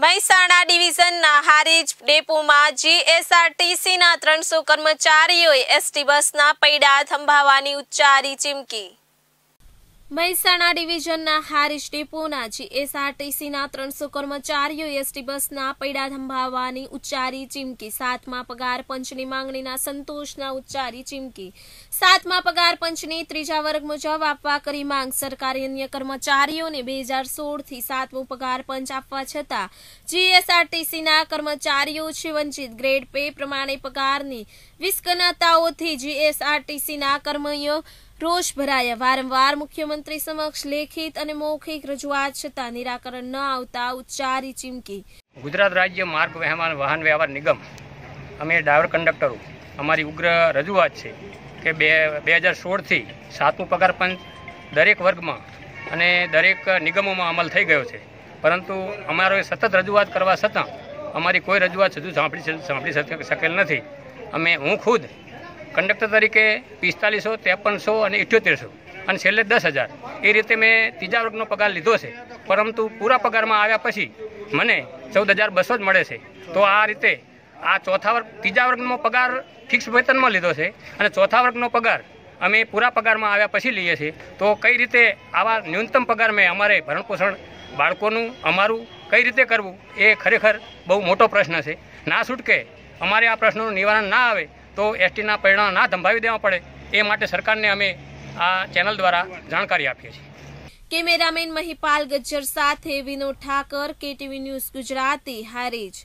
મહેસાણા ડિવિઝનના હારીજ ડેપોમાં જીએસઆરટીસીના ત્રણસો કર્મચારીઓએ એસટી બસના પૈડા થંભાવવાની ઉચ્ચારી ચીમકી. મહેસાણા ડિવિઝનના હારીશ ડેપોના જીએસઆરટીસીના ત્રણસો કર્મચારીઓ એસટી બસના પૈડા ધંભાવવાની ઉચ્ચારી ચીમકી. સાતમા પગાર પંચની માંગણીના સંતોષના ઉચ્ચારી ચીમકી. સાતમા પગાર પંચની ત્રીજા વર્ગ મુજબ આપવા કરી માંગ. સરકારી અન્ય કર્મચારીઓને બે હજાર સોળથી સાતમું પગાર પંચ આપવા છતાં જીએસઆરટીસીના કર્મચારીઓ છે વંચિત. ગ્રેડ પે પ્રમાણે પગારની વિસ્કનતાઓથી જીએસઆરટીસીના કર્મીઓ રોષ ભરાયા વારંવાર મુખ્યમંત્રી સમક્ષ લેખિત અને મૌખિક રજૂઆત છતાં નિરાકરણ ન આવતા ઉચ્ચારી ચીમકી. ગુજરાત રાજ્ય માર્ગ વહેમાન વાહન વ્યવહાર નિગમ, અમે ડ્રાઈવર કંડક્ટરો, અમારી ઉગ્ર રજૂઆત છે કે બે બે હજાર સોળથી સાતમું પગાર પંચ દરેક વર્ગમાં અને દરેક નિગમોમાં અમલ થઈ ગયો છે. પરંતુ અમારો સતત રજૂઆત કરવા છતાં અમારી કોઈ રજૂઆત હજુ સાંભળી સાંભળી શક- શકેલ નથી. અમે, હું ખુદ કંડક્ટર તરીકે પિસ્તાલીસો, ત્રેપનસો અને ઇઠ્યોતેરસો. અને છેલ્લે દસ હજાર. એ રીતે મેં ત્રીજા વર્ગનો પગાર લીધો છે. પરંતુ પૂરા પગારમાં આવ્યા પછી મને ચૌદ હજાર બસો જ મળે છે. તો આ રીતે આ ચોથા વર્ગ, ત્રીજા વર્ગનો પગાર ફિક્સ વેતનમાં લીધો છે. અને ચોથા વર્ગનો પગાર અમે પૂરા પગારમાં આવ્યા પછી લઈએ છીએ. તો કઈ રીતે આવા ન્યૂનતમ પગાર મેં અમારે ભરણપોષણ બાળકોનું, અમારું કઈ રીતે કરવું, એ ખરેખર બહુ મોટો પ્રશ્ન છે. ના છૂટકે અમારે આ પ્રશ્નનું નિવારણ ના આવે તો એસટીના પરિણામ ના ધંભાવી દેવા પડે એ માટે સરકારને અમે આ ચેનલ દ્વારા જાણકારી આપીએ છીએ. કેમેરામેન મહિપાલ ગજ્જર સાથે વિનોદ ઠાકર, કેટીવી ન્યૂઝ ગુજરાતી, હારીજ.